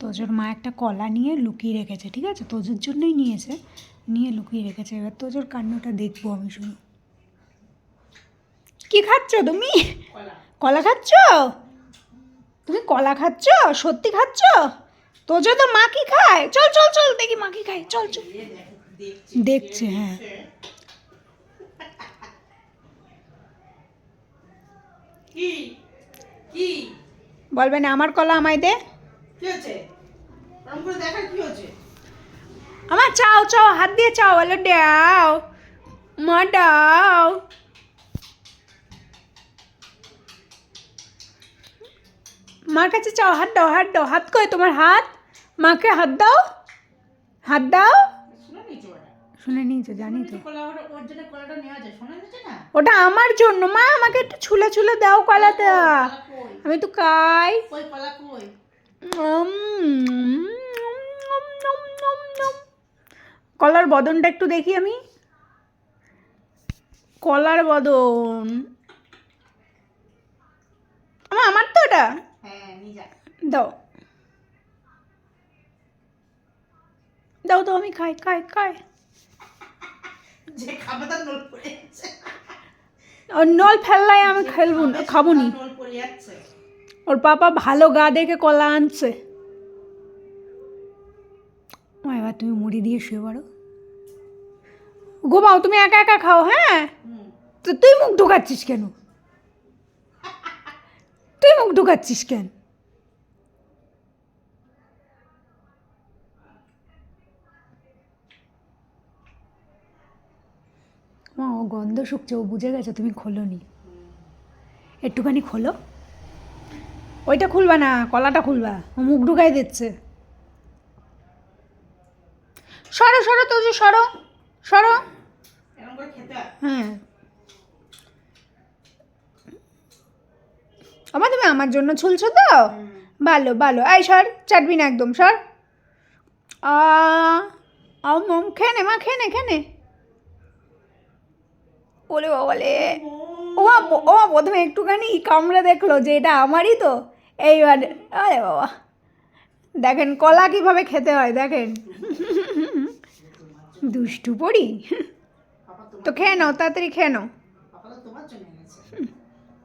তোজোর মা একটা কলা নিয়ে লুকিয়ে রেখেছে ঠিক আছে? তোজোর জন্যই নিয়েছে নিয়ে লুকিয়ে রেখেছে। এবার তোজোর কান্নটা দেখব আমি শুধু কি খাচ্ছ তুমি? কলা। খাচ্ছ? তুমি কলা খাচ্ছ? সত্যি খাচ্ছ? তোজো তো মা কি খায়। চল চল চল দেখি মা কি খায়। চল চল। দেখছে হ্যাঁ। কি? কি? বলবে না আমার কলা আমায় দে। কি হচ্ছে? ওরম করে দেখার কি হচ্ছে? আমার চাও চাও হাত দিয়ে চাও বলো দাও মা দাও। মার কাছে চাও হাত দাও হাত দাও। হাত কই? তোমার হাত? মাকে হাত দাও। হাত দাও। শুনে নিয়েছো জানি তো। ওটা আমার জন্য। মা আমাকে একটু ছুলে ছুলে দাও কলাটা। আমি তো কাই কলা কই? কলার বদনটা একটু দেখি আমি। কলার বদন। আমা আমার তো এটা? হ্যাঁ দাও। দাও তো আমি খাই খাই খাই। নোল ফেললাই আমি খেলব খাব নি। ওর পাপা ভালো গা দেখে কলা আনছে। এবার তুমি মুড়ি দিয়ে শুয়ে পড়ো। ঘুমাও তুমি একা একা খাও হ্যাঁ? তো তুই মুখ ঢুকাচ্ছিস কেন? তুই মুখ ঢুকাচ্ছিস কেন? মা, ও গন্ধ শুকছে, ও বুঝে গেছে, তুমি খোলোনি। একটুখানি খোলো। ওইটা খুলবা না, কলাটা খুলবা। ও মুখ ঢুকাই দিচ্ছে। সরো সরো তো যে সরো সরো। হয়। আমার তুমি আমার জন্য ছুলছো তো? ভালো ভালো। এই সর, চাটবি না একদম, সর। আ আও মম খেয়ে নে মা, খেনে খেনে। ওলে বাবালে। ও ও প্রথমে একটুখানি কামড়ে দেখল যে এটা আমারই তো। এইবার, আরে বাবা। দেখেন, কলা কীভাবে খেতে হয়, দেখেন। দুষ্টু পড়ি তো খেয়ে নাও, তাড়াতাড়ি খেয়ে নাও।